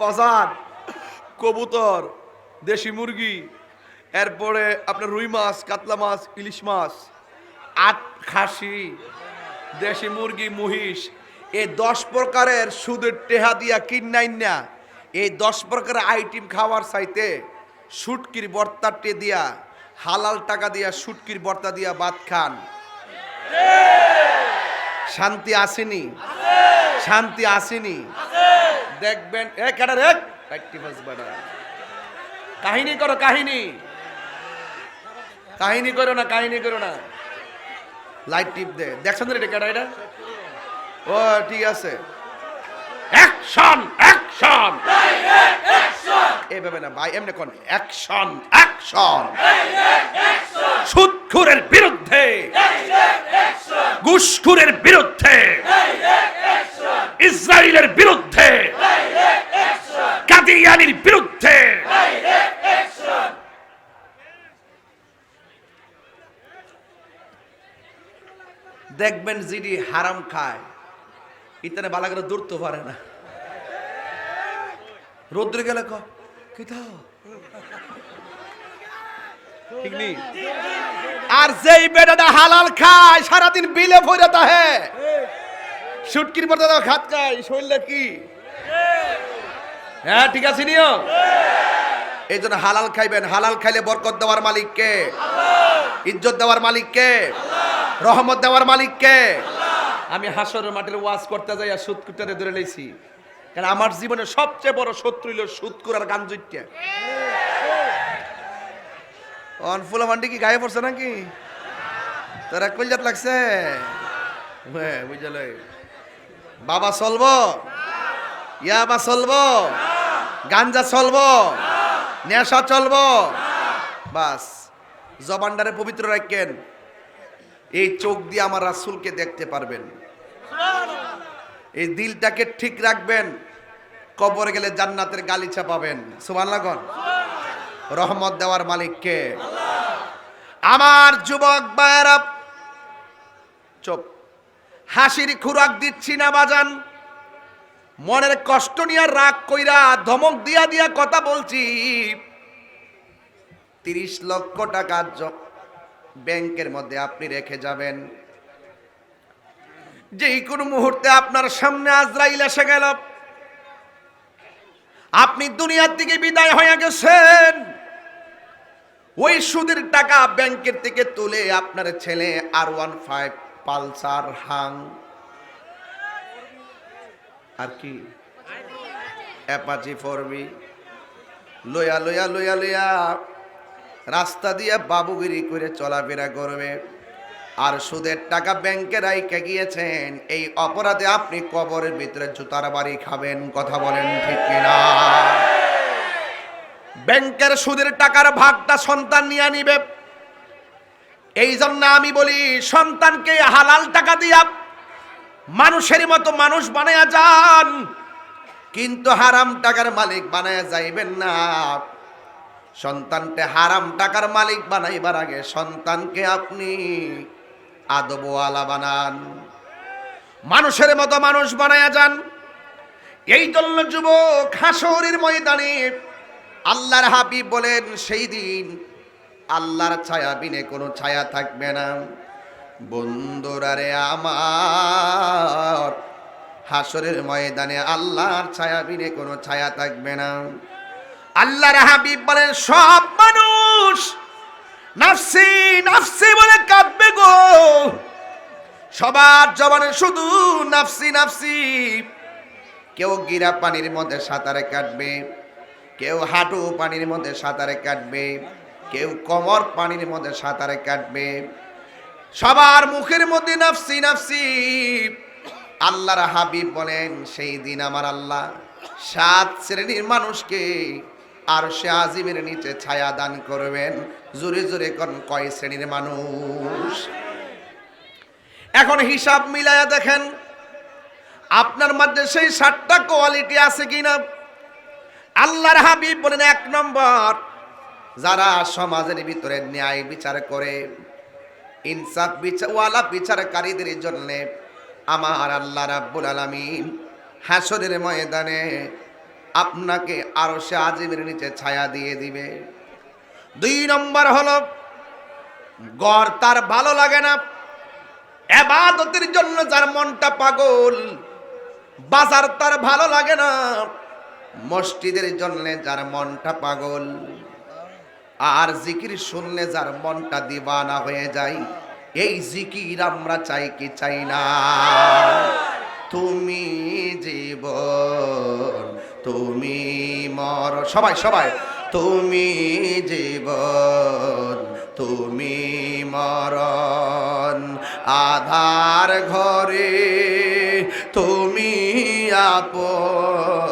বাজার কবুতর দেশি মুরগি এরপরে আপনার রুই মাছ কাতলা মাছ ইলিশ মাছ আট খাসি দেশি মুরগি মহিষ এই দশ প্রকারের সুদের টেহা দিয়া কিনাইন না। এই দশ প্রকারের আইটেম খাওয়ার চাইতে সুটকির বর্তাটে দিয়া হালাল টাকা দিয়া সুটকির বর্তা দিয়া ভাত খান। শান্তি আসেনি? শান্তি আসেনি। দেখবেন এ বেটা কাহিনী করো কাহিনী। কাহিনী করো না কাহিনী করো না। লাইট টিপ দে। দেখছেন তো এটা এটা? ও ঠিক আছে। অ্যাকশন অ্যাকশন এইভাবে না ভাই এমনি কোন? অ্যাকশন অ্যাকশন সুদখুরের বিরুদ্ধে। ঘুষখুরের বিরুদ্ধে। ইসরায়েলের বিরুদ্ধে। কাদিয়ানির বিরুদ্ধে। দেখবেন জিডি হারাম খায়। ইতানে বালা করে দূরতে পারে না। রোদ্রে গেলে ক কি দাও? ঠিক নেই। আর যেই বেটাটা হালাল খায়, সারাদিন বিলে ভরে তাহে সুটকির পর দাদা খাত খায় শরীরটা কি? হ্যাঁ ঠিক আছে নিও। এই জন্য হালাল খাইবেন হালাল খাইলে বরকত দেওয়ার মালিককে ইজ্জত দেওয়ার মালিককে রহমত দেওয়ার মালিককে আমি হাসরের মাটির ওয়াজ করতে যাই আর সুদ কুটারে ধরে লেছি কারণ আমার জীবনে সবচেয়ে বড় শত্রু হইল সুদ কুরার গাঞ্জুইটা অনফুলা মান্ডি কি গায়ে পড়ছে নাকি? তোর কলজাত লাগছে? হ্যাঁ বুঝলে বাবা চলবো? ইয়াবা চলব? গাঞ্জা চলব? নেশা চলব? বাস জবানডারে পবিত্র রাখেন। এই চোখ দিয়ে আমার রাসুলকে দেখতে পারবেন। এই দিলটাকে ঠিক রাখবেন। কবর গেলে জান্নাতের গালিচা পাবেন সুবহানাল্লাহ কোন। রহমত দেওয়ার মালিককে আমার যুবক ভাইয়েরা চুপ হাসির খুরাক দিচ্ছি না বাজান। মনের কষ্ট নিয়ে রাগ কইরা ধমক দিয়া দিয়া কথা বলছি। তিরিশ লক্ষ টাকা জ- ব্যাংকের মধ্যে আপনি রেখে যাবেন। যেই কোনো মুহূর্তে আপনার সামনে আজরাইল এসে গেল। আপনি দুনিয়ার থেকে বিদায় হয়ে গেছেন। ওই সুদের টাকা ব্যাংকের থেকে তুলে আপনার ছেলে আর ওয়ান ফাইভ পালসার, হাং, আর কি? অ্যাপাচি ফরবি লইয়া লইয়া লইয়া লইয়া রাস্তা দিয়ে বাবুগিরি করে চলাফেরা করবে। আর সুদের টাকা ব্যাংকে রাইকে গিয়েছেন। এই অপরাধে আপনি কবরের ভিতরে জুতার বাড়ি খাবেন, কথা বলেন ঠিক কিনা? ব্যাংকের সুদের টাকার ভাগটা সন্তান নিয়ে নিবে। এই জন্য আমি বলি, সন্তানকে হালাল টাকা দিয়া মানুষের মতো মানুষ বানায়া যান। কিন্তু হারাম টাকার মালিক বানায়া যাইবেন না। সন্তানকে হারাম টাকার মালিক বানাইবার আগে সন্তানকে আপনি আদবওয়ালা বানান। মানুষের মতো মানুষ বানায়া যান। এই জন্য যুবক হাসরের ময়দানে আল্লাহর হাবিব বলেন, সেই দিন আল্লাহর ছায়া বিনে কোনো ছায়া থাকবে না। বন্ধুরা রে আমার, হাসরের ময়দানে আল্লাহর ছায়া বিনে কোনো ছায়া থাকবে না। আল্লাহর হাবিব বলেন, সব মানুষ নাফসি নাফসি বলে কাঁদবে গো। সবার জবানে শুধু নাফসি নাফসি। কেউ গিরা পানির মধ্যে সাঁতারে কাটবে, কেউ হাঁটু পানির মধ্যে সাঁতারে কাটবে। কেউ কোমর পানির মধ্যে সাঁতারে কাটবে। সবার মুখের মধ্যে নাফসি নাফসি। আল্লাহর হাবিব বলেন, সেই দিন আমার আল্লাহ সাত শ্রেণির মানুষকে আর সে আজিমের নিচে ছায়া দান করবেন। জোরে জোরে কোন, কয় শ্রেণির মানুষ? এখন হিসাব মিলায়া দেখেন, আপনার মধ্যে সেই সাতটা কোয়ালিটি আছে কিনা? আল্লাহর হাবিব বলেন, এক নম্বর যারা সমাজের ভিতরে ন্যায় বিচার করে, ইনসাফ বিচার ওয়ালা বিচারকারীদের জন্য আমার আল্লাহ রাব্বুল আলামিন হাসরের ময়দানে আপনাকে আরও সে আজিমের নিচে ছায়া দিয়ে দিবে। দুই নম্বর হলো, গড় তার ভালো লাগে না, এবাদতের জন্য যার মনটা পাগল, বাজার তার ভালো লাগে না, মসজিদের জন্য যার মনটা পাগল। আর জিকির শুনলে যার মনটা দিবানা হয়ে যায়, এই জিকির আমরা চাই কি চাই না? তুমি জীবন, তুমি মর, সবাই সবাই। তুমি জীবন, তুমি মরণ। আধার ঘরে তুমি আপন।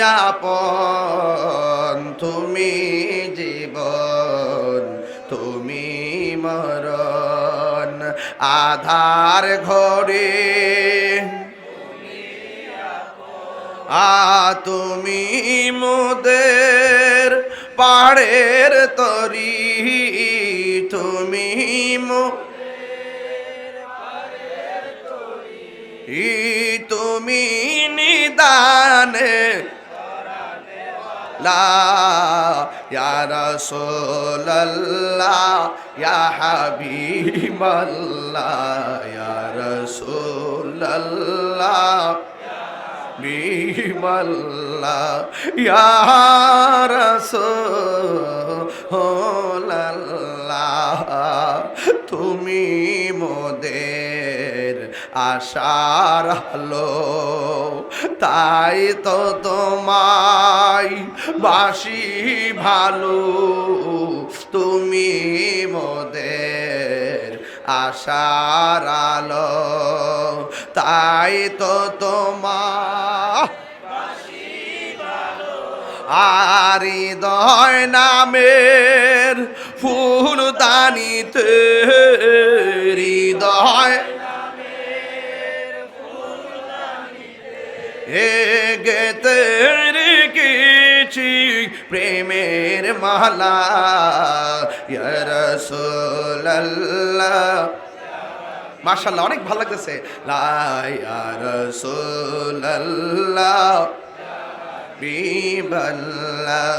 আপন, তুমি জীবন, তুমি মরণ। আধার ঘরে আ, তুমি মোদের পাড়ের তরি, তুমি মো তুমি লা ইয়া রাসূলুল্লাহ ইয়া হাবিবাল্লাহ ইয়া রাসূলুল্লাহ বিমাল্লাহ ইয়া রাসূলুল্লাহ তুমি মোদের আশার আলো, তাই তো তোমায় বাসি ভালো। তুমি মোদের আশার আলো, তাই তো তোমার আর হৃদয় নামের ফুল দানিতে, হৃদয় গেতে রেখেছি প্রেমের মালা রসোল্লাহ অনেক ভালো লাগতেছে। লাইয়া রসোল্লাহ বিবল্লাহ